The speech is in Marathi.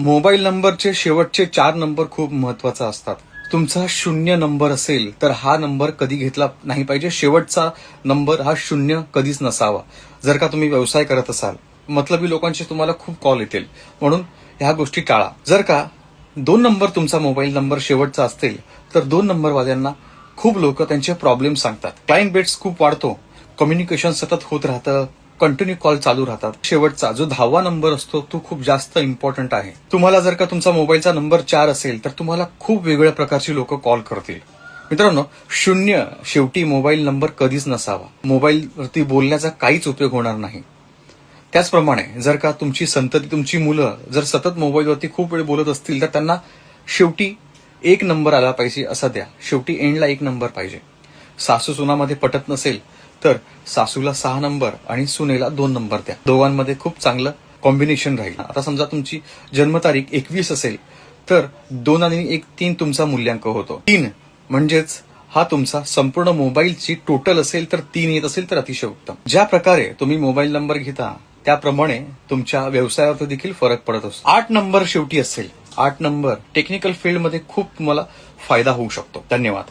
मोबाईल नंबरचे शेवटचे चार नंबर खूप महत्त्वाचा असतात. तुमचा शून्य नंबर असेल तर हा नंबर कधी घेतला नाही पाहिजे. शेवटचा नंबर हा शून्य कधीच नसावा. जर का तुम्ही व्यवसाय करत असाल मतलबी लोकांचे तुम्हाला खूप कॉल येतील. म्हणून ह्या गोष्टी टाळा. जर का दोन नंबर तुमचा मोबाईल नंबर शेवटचा असतील तर दोन नंबरवाल्यांना खूप लोक त्यांचे प्रॉब्लेम सांगतात. क्लाइंट बेट्स खूप वाढतो. कम्युनिकेशन सतत होत राहतं. कंटिन्यू कॉल चालू राहतात. शेवटचा जो दहावा नंबर असतो तो खूप जास्त इम्पॉर्टंट आहे. तुम्हाला जर का तुमचा मोबाईलचा नंबर चार असेल तर तुम्हाला खूप वेगळ्या प्रकारची लोक कॉल करतील. मित्रांनो शून्य शेवटी मोबाईल नंबर कधीच नसावा. मोबाईलवरती बोलण्याचा काहीच उपयोग होणार नाही. त्याचप्रमाणे जर का तुमची संतती तुमची मुलं जर सतत मोबाईलवरती खूप वेळ बोलत असतील तर त्यांना शेवटी एक नंबर आला पाहिजे असा द्या. शेवटी एंडला एक नंबर पाहिजे. सासू सुनामध्ये पटत नसेल तर सासूला सहा नंबर आणि सुनेला दोन नंबर द्या. दोघांमध्ये खूप चांगलं कॉम्बिनेशन राहील. आता समजा तुमची जन्मतारीख एकवीस असेल तर दोन आणि एक तीन तुमचा मूल्यांक होतो. तीन म्हणजेच हा तुमचा संपूर्ण मोबाईलची टोटल असेल तर तीन येत असेल तर अतिशय उत्तम. ज्या प्रकारे तुम्ही मोबाईल नंबर घेता त्याप्रमाणे तुमच्या व्यवसायावर देखील फरक पडत असतो. आठ नंबर शेवटी असेल. आठ नंबर टेक्निकल फील्डमध्ये खूप तुम्हाला फायदा होऊ शकतो. धन्यवाद.